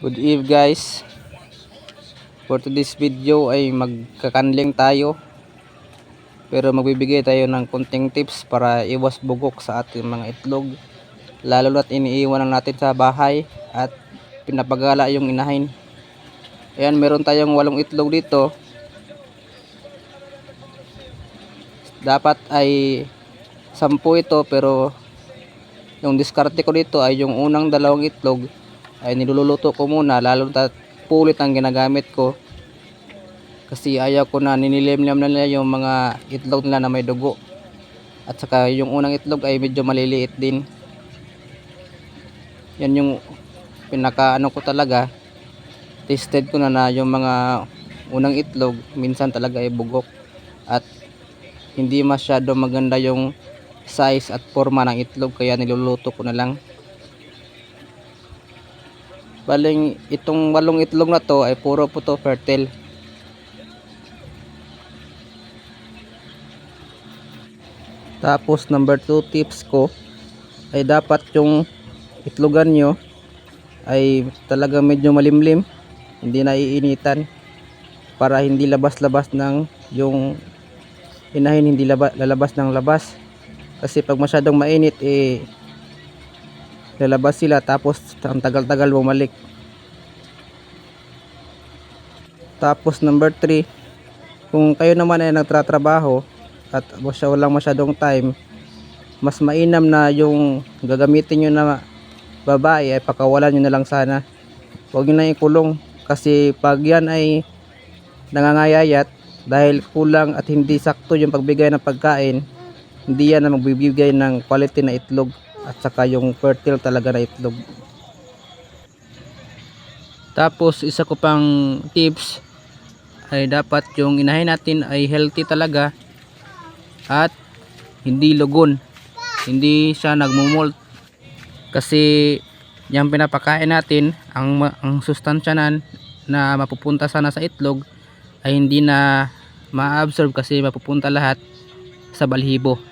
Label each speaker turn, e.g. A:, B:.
A: Good eve guys. For today's video ay magkakanling tayo. Pero magbibigay tayo ng konting tips para iwas bugok sa ating mga itlog. Lalo na't iniiwan natin sa bahay at pinapagala yung inahin. Ayan, meron tayong walong itlog dito. Dapat ay sampu ito pero yung diskarte ko dito ay yung unang dalawang itlog ay niluluto ko muna lalo na pulit ang ginagamit ko. Kasi ayaw ko na ninilimlim na nila yung mga itlog nila na may dugo. At saka yung unang itlog ay medyo maliliit din. Yan yung pinaka ano ko talaga. Tested ko na na yung mga unang itlog minsan talaga ay bugok. At hindi masyado maganda yung size at forma ng itlog kaya niluluto ko na lang baling itong walong itlog na to ay puro po to fertile. Tapos number 2 tips ko ay dapat yung itlogan nyo ay talaga medyo malimlim hindi na iinitan para hindi labas-labas ng yung inahin hindi laba, lalabas ng labas. Kasi pag masyadong mainit eh lalabas sila tapos ang tagal-tagal bumalik. Tapos number 3 kung kayo naman ay nagtratrabaho at masya walang masyadong time mas mainam na yung gagamitin nyo na babae ay pakawalan nyo na lang sana. Huwag nyo na ikulong kasi pag yan ay nangangayayat dahil kulang at hindi sakto yung pagbigay ng pagkain hindi yan na magbibigay ng quality na itlog at saka yung fertile talaga na itlog. Tapos isa ko pang tips ay dapat yung inahin natin ay healthy talaga at hindi lugon. Hindi siya nagmumolt kasi yung pinapakain natin ang, ang sustansya nan na mapupunta sana sa itlog ay hindi na ma-absorb kasi mapupunta lahat sa balhibo